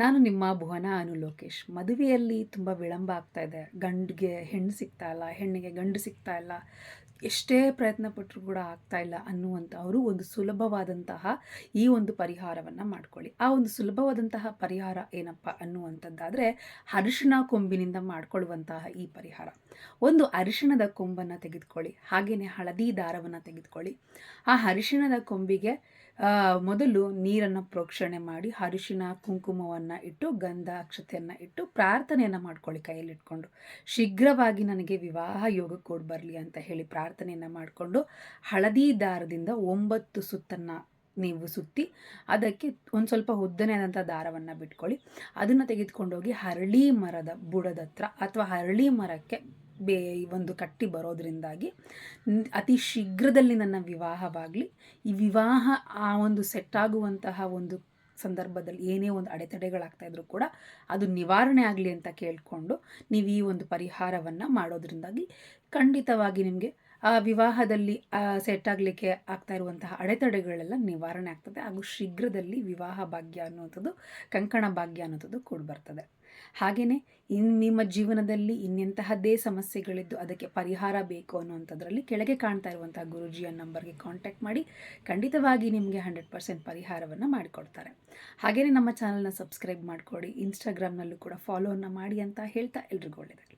ನಾನು ನಿಮ್ಮ ಭುವನ ಅನು ಲೋಕೇಶ್. ಮದುವೆಯಲ್ಲಿ ತುಂಬ ವಿಳಂಬ ಆಗ್ತಾ ಇದೆ. ಗಂಡಿಗೆ ಹೆಣ್ಣು ಸಿಗ್ತಾ ಇಲ್ಲ, ಹೆಣ್ಣಿಗೆ ಗಂಡು ಸಿಗ್ತಾ ಇಲ್ಲ, ಎಷ್ಟೇ ಪ್ರಯತ್ನ ಪಟ್ಟರು ಕೂಡ ಆಗ್ತಾ ಇಲ್ಲ ಅನ್ನುವಂಥವರು ಒಂದು ಸುಲಭವಾದಂತಹ ಈ ಒಂದು ಪರಿಹಾರವನ್ನು ಮಾಡ್ಕೊಳ್ಳಿ. ಆ ಒಂದು ಸುಲಭವಾದಂತಹ ಪರಿಹಾರ ಏನಪ್ಪ ಅನ್ನುವಂಥದ್ದಾದರೆ ಅರಿಶಿಣ ಕೊಂಬಿನಿಂದ ಮಾಡಿಕೊಳ್ಳುವಂತಹ ಈ ಪರಿಹಾರ. ಒಂದು ಅರಿಶಿಣದ ಕೊಂಬನ್ನು ತೆಗೆದುಕೊಳ್ಳಿ ಹಾಗೆಯೇ ಹಳದಿ ದಾರವನ್ನು ತೆಗೆದುಕೊಳ್ಳಿ. ಆ ಅರಿಶಿಣದ ಕೊಂಬಿಗೆ ಮೊದಲು ನೀರನ್ನು ಪ್ರೋಕ್ಷಣೆ ಮಾಡಿ ಅರಿಶಿಣ, ಕುಂಕುಮವನ್ನು ಇಟ್ಟು ಗಂಧ ಅಕ್ಷತೆಯನ್ನು ಇಟ್ಟು ಪ್ರಾರ್ಥನೆಯನ್ನು ಮಾಡ್ಕೊಳ್ಳಿ ಕೈಯಲ್ಲಿ ಇಟ್ಕೊಂಡು ಶೀಘ್ರವಾಗಿ ನನಗೆ ವಿವಾಹ ಯೋಗ ಕೊಡ್ ಬರಲಿ ಅಂತ ಹೇಳಿ ಪ್ರಾರ್ಥನೆಯನ್ನು ಮಾಡಿಕೊಂಡು, ಹಳದಿ ದಾರದಿಂದ ಒಂಬತ್ತು ಸುತ್ತನ್ನು ನೀವು ಸುತ್ತಿ, ಅದಕ್ಕೆ ಒಂದು ಸ್ವಲ್ಪ ಉದ್ದನೆಯಾದಂಥ ದಾರವನ್ನು ಬಿಟ್ಕೊಳ್ಳಿ. ಅದನ್ನು ತೆಗೆದುಕೊಂಡೋಗಿ ಹರಳಿ ಮರದ ಬುಡದ ಹತ್ರ ಅಥವಾ ಹರಳಿ ಮರಕ್ಕೆ ಬೇ, ಒಂದು ಕಟ್ಟಿ ಬರೋದ್ರಿಂದಾಗಿ ಅತಿ ಶೀಘ್ರದಲ್ಲಿ ನನ್ನ ವಿವಾಹವಾಗಲಿ. ಈ ವಿವಾಹ ಆ ಒಂದು ಸೆಟ್ ಆಗುವಂತಹ ಒಂದು ಸಂದರ್ಭದಲ್ಲಿ ಏನೇ ಒಂದು ಅಡೆತಡೆಗಳಾಗ್ತಾ ಇದ್ರೂ ಕೂಡ ಅದು ನಿವಾರಣೆ ಆಗಲಿ ಅಂತ ಕೇಳಿಕೊಂಡು ನೀವು ಈ ಒಂದು ಪರಿಹಾರವನ್ನು ಮಾಡೋದ್ರಿಂದಾಗಿ ಖಂಡಿತವಾಗಿ ನಿಮಗೆ ಆ ವಿವಾಹದಲ್ಲಿ ಸೆಟ್ ಆಗಲಿಕ್ಕೆ ಆಗ್ತಾ ಇರುವಂತಹ ಅಡೆತಡೆಗಳೆಲ್ಲ ನಿವಾರಣೆ ಆಗ್ತದೆ. ಹಾಗೂ ಶೀಘ್ರದಲ್ಲಿ ವಿವಾಹ ಭಾಗ್ಯ ಅನ್ನುವಂಥದ್ದು, ಕಂಕಣ ಭಾಗ್ಯ ಅನ್ನೋಂಥದ್ದು ಕೂಡ ಬರ್ತದೆ. ಹಾಗೆಯೇ ಇನ್ ನಿಮ್ಮ ಜೀವನದಲ್ಲಿ ಇನ್ನೆಂತಹದ್ದೇ ಸಮಸ್ಯೆಗಳಿದ್ದು ಅದಕ್ಕೆ ಪರಿಹಾರ ಬೇಕು ಅನ್ನುವಂಥದ್ರಲ್ಲಿ ಕೆಳಗೆ ಕಾಣ್ತಾ ಇರುವಂತಹ ಗುರುಜಿಯ ನಂಬರ್ಗೆ ಕಾಂಟ್ಯಾಕ್ಟ್ ಮಾಡಿ, ಖಂಡಿತವಾಗಿ ನಿಮಗೆ ಹಂಡ್ರೆಡ್ ಪರ್ಸೆಂಟ್ ಪರಿಹಾರವನ್ನು ಮಾಡಿಕೊಡ್ತಾರೆ. ಹಾಗೆಯೇ ನಮ್ಮ ಚಾನಲ್ನ ಸಬ್ಸ್ಕ್ರೈಬ್ ಮಾಡಿಕೊಡಿ. ಇನ್ಸ್ಟಾಗ್ರಾಮ್ನಲ್ಲೂ ಕೂಡ ಫಾಲೋವನ್ನು ಮಾಡಿ ಅಂತ ಹೇಳ್ತಾ ಎಲ್ರಿಗೂ ಒಳ್ಳೆಯದಾಗಲಿ